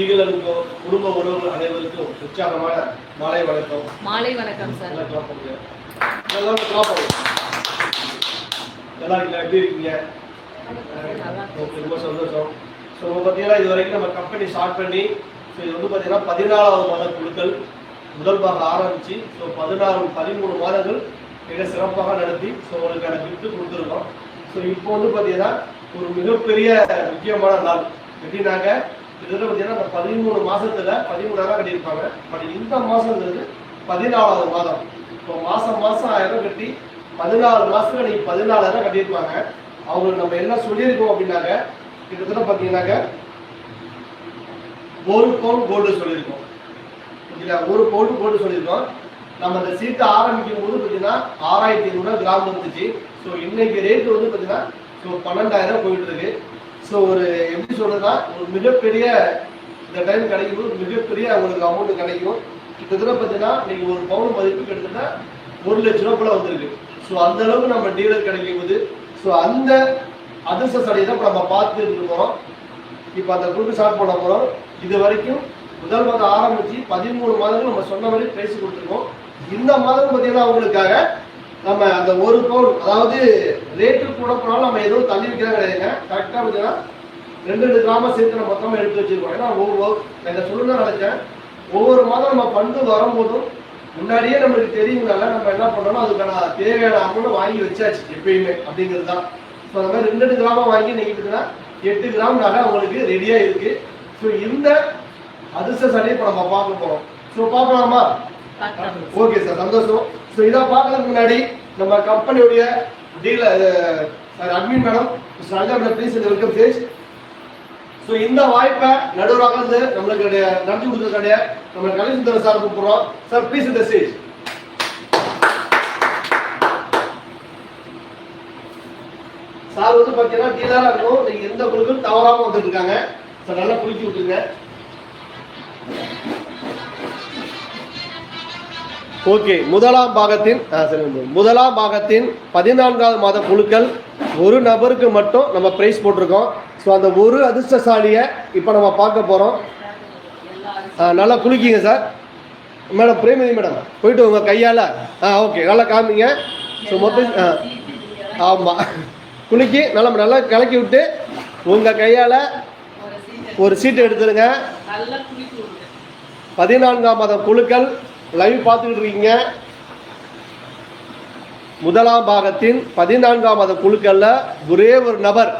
ஈகலருக்கோ குடும்ப உறவுகள் அனைவருக்கும் உற்சாகமான மாலை வணக்கம். மாலை வணக்கம் சார். நல்லா clap பண்ணுங்க. நல்லா clap பண்ணுங்க. நல்லா இருக்கீங்களா? எப்படி இருக்கீங்க? ஓகே ரொம்ப சந்தோஷம். ஸோ பார்த்தீங்கன்னா இது வரைக்கும் நம்ம கம்பெனி ஸ்டார்ட் பண்ணி ஸோ இது வந்து பார்த்தீங்கன்னா பதினாலாவது மாத குழுக்கள் முதல் பாகம் ஆரம்பிச்சு ஸோ பதினாறு பதிமூணு மாதங்கள் மிக சிறப்பாக நடத்தி ஸோ உங்களுக்கான கிஃப்ட் கொடுத்துருக்கோம். ஸோ இப்போ வந்து பார்த்தீங்கன்னா ஒரு மிகப்பெரிய முக்கியமான நாள். எப்படின்னாக்க இதில் பார்த்தீங்கன்னா அந்த பதிமூணு மாசத்துல பதிமூணாயிரம் கட்டியிருப்பாங்க. பட் இந்த மாசங்கிறது பதினாலாவது மாதம். இப்போ மாசம் மாசம் ஆயிரம் கட்டி பதினாலு மாசத்துல நீங்க பதினாலாயிரம் கட்டியிருப்பாங்க. அவங்களுக்கு நம்ம என்ன சொல்லியிருக்கோம் அப்படின்னாக்க கிட்டத்தட்ட பார்த்தீங்கன்னாக்க ஒரு பவுன் கோல்டு சொல்லியிருக்கோம். இல்லை ஒரு பவுன் கோல்டு சொல்லியிருக்கோம். நம்ம அந்த சீட்டை ஆரம்பிக்கும் போது பார்த்தீங்கன்னா ஆறாயிரத்தி ஐநூறுரூவா கிராம் இருந்துச்சு ஸோ இன்னைக்கு ரேட் வந்து பார்த்தீங்கன்னா ஸோ பன்னெண்டாயிரம் போயிட்டு இருக்கு. ஸோ ஒரு எப்படி சொல்றதுன்னா ஒரு மிகப்பெரிய இந்த டைம் கிடைக்கும் போது மிகப்பெரிய உங்களுக்கு அமௌண்ட் கிடைக்கும். கிட்டத்தட்ட பார்த்தீங்கன்னா நீங்கள் ஒரு பவுன் மதிப்பு கிட்டத்தட்ட ஒரு லட்ச ரூபா போல வந்திருக்கு. ஸோ அந்த அளவுக்கு நம்ம டீலர் கிடைக்கும் போது ஸோ அந்த அதிர்ஷ்ட சடையை தான் இப்போ நம்ம பார்த்துட்டு இருக்கோம் இப்போ அந்த குரூப் ஸ்டார்ட் பண்ண போகிறோம் இது வரைக்கும் முதல் மாதம் ஆரம்பிச்சு பதிமூணு மாதங்கள் நம்ம சொன்ன மாதிரி பேசி கொடுத்துருக்கோம். இந்த மாதம் பார்த்தீங்கன்னா அவங்களுக்காக நம்ம அந்த ஒரு பவுன் அதாவது ரேட்டு கூட போனாலும் நம்ம எதுவும் தள்ளி வைக்கிறோம் கிடையாதுங்க கரெக்டாக பார்த்தீங்கன்னா ரெண்டு ரெண்டு கிராமம் சேர்த்து நம்ம மொத்தமாக எடுத்து வச்சுருக்கோம். ஏன்னா ஒவ்வொரு நான் இதை சொல்லணும்னு நினைச்சேன். ஒவ்வொரு மாதம் நம்ம பண்பு வரும்போதும் முன்னாடியே நம்மளுக்கு தெரியுங்கனால நம்ம என்ன பண்ணணும் அதுக்கான தேவையான அமௌண்ட் வாங்கி வச்சாச்சு எப்பயுமே அப்படிங்கிறது தான். ஸோ அந்த மாதிரி ரெண்டு ரெண்டு கிராமம் வாங்கி நீங்கள் எட்டு கிராம் நகை அவங்களுக்கு ரெடியாக இருக்குது ஸோ இந்த அதிர்ஷ்ட சடையை இப்போ நம்ம பார்க்க போகிறோம் ஸோ பார்க்கலாமா? ஓகே சார் சந்தோஷம். ஸோ இதை பார்க்கறதுக்கு முன்னாடி நம்ம கம்பெனியுடைய dealer admin madam Ranga madam please இந்த வெல்கம் ஸ்டேஜ் ஸோ இந்த வாய்ப்பை நடுவராக இருந்து நம்மளுக்கு நடத்தி கொடுத்துருக்காடைய நம்ம கலைசுந்தர சார் கூப்பிடுறோம். சார் ப்ளீஸ் இந்த ஸ்டேஜ் சார் வந்து பார்த்தீங்கன்னா டீலராக இருக்கும் நீங்கள் எந்த குழுக்கும் தவறாமல் வந்துட்டு இருக்காங்க. சார் நல்லா குளிக்கி விட்டுருங்க. ஓகே முதலாம் பாகத்தின் ஆ, சரி, முதலாம் பாகத்தின் பதினான்காவது மாத குழுக்கள் ஒரு நபருக்கு மட்டும் நம்ம பிரைஸ் போட்டிருக்கோம். ஸோ அந்த ஒரு அதிர்ஷ்டசாலியை இப்போ நம்ம பார்க்க போகிறோம் நல்லா குளிக்கிங்க சார் மேடம் பிரேமதி மேடம் போயிட்டு உங்கள் கையால் ஆ ஓகே நல்லா காமிங்க. ஸோ மொத்தம் ஆ ஆமாம் குலுக்கி நல்லா நல்லா கலக்கி விட்டு உங்கள் கையால் ஒரு சீட்டு எடுத்துருங்க. பதினான்காம் மாத குழுக்கள் லைவ் பார்த்துக்கிட்டு இருக்கீங்க முதலாம் பாகத்தின் பதினான்காம் மாத குழுக்கள்ல ஒரே ஒரு நபர்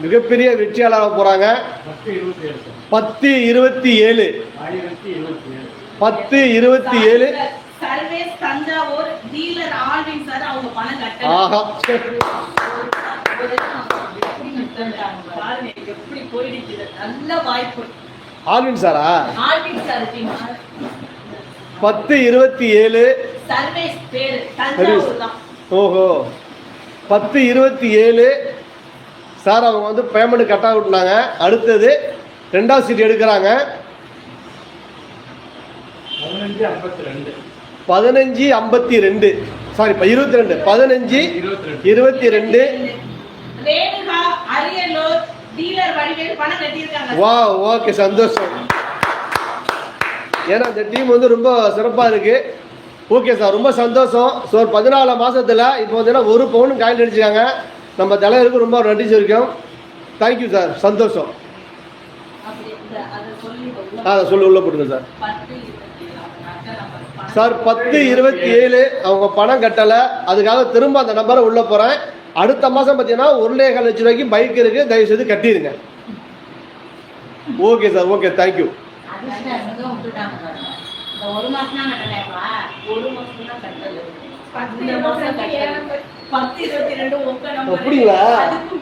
மிகப்பெரிய வெற்றியாளராக போறாங்க. பத்து இருபத்தி ஏழு. பத்து இருபத்தி ஏழு. ஆஹா. ஆல்வின் சாரா? ஆல்வின் சார் பத்து இருபத்தி ஏழு. சர்வேஸ் பேரு தஞ்சாவூர் தான். ஓஹோ. பத்து இருபத்தி ஏழு. சார் அவங்க வந்து பேமெண்ட் கட்டாக விட்டுனாங்க. அடுத்தது ரெண்டாவது சீட் எடுக்கிறாங்க. பதினஞ்சு ஐம்பத்தி ரெண்டு. சாரி இப்போ இருபத்தி ரெண்டு. பதினஞ்சு இருபத்தி ரெண்டு. வா ஓகே சந்தோஷம். ஏன்னா இந்த டீம் வந்து ரொம்ப சிறப்பாக இருக்குது ஓகே சார் ரொம்ப சந்தோஷம். ஸோ ஒரு பதினாலு மாதத்தில் இப்போ பார்த்தீங்கன்னா ஒரு பவுன் காயில் அடிச்சிருக்காங்க. நம்ம தலைவருக்கு ரொம்ப நன்றி சொல்லியிருக்கோம் தேங்க்யூ சார் சந்தோஷம். அதை சொல்லி உள்ள ஆ சொல்லு போட்டுங்க சார் சார் பத்து இருபத்தி ஏழு அவங்க பணம் கட்டலை. அதுக்காக திரும்ப அந்த நம்பரை உள்ளே போகிறேன் அடுத்த மாதம் பார்த்தீங்கன்னா ஒரு லேகால் லட்சம் ரூபாய்க்கு பைக் இருக்கு. தயவு செய்து கட்டிடுங்க okay sir okay thank you இந்த ஒரு மாசம் தான் கட்டலையாப்பா ஒரு மாசம் தான் கட்டல. பத்து பத்து இருபத்தி ரெண்டு? அதுக்கு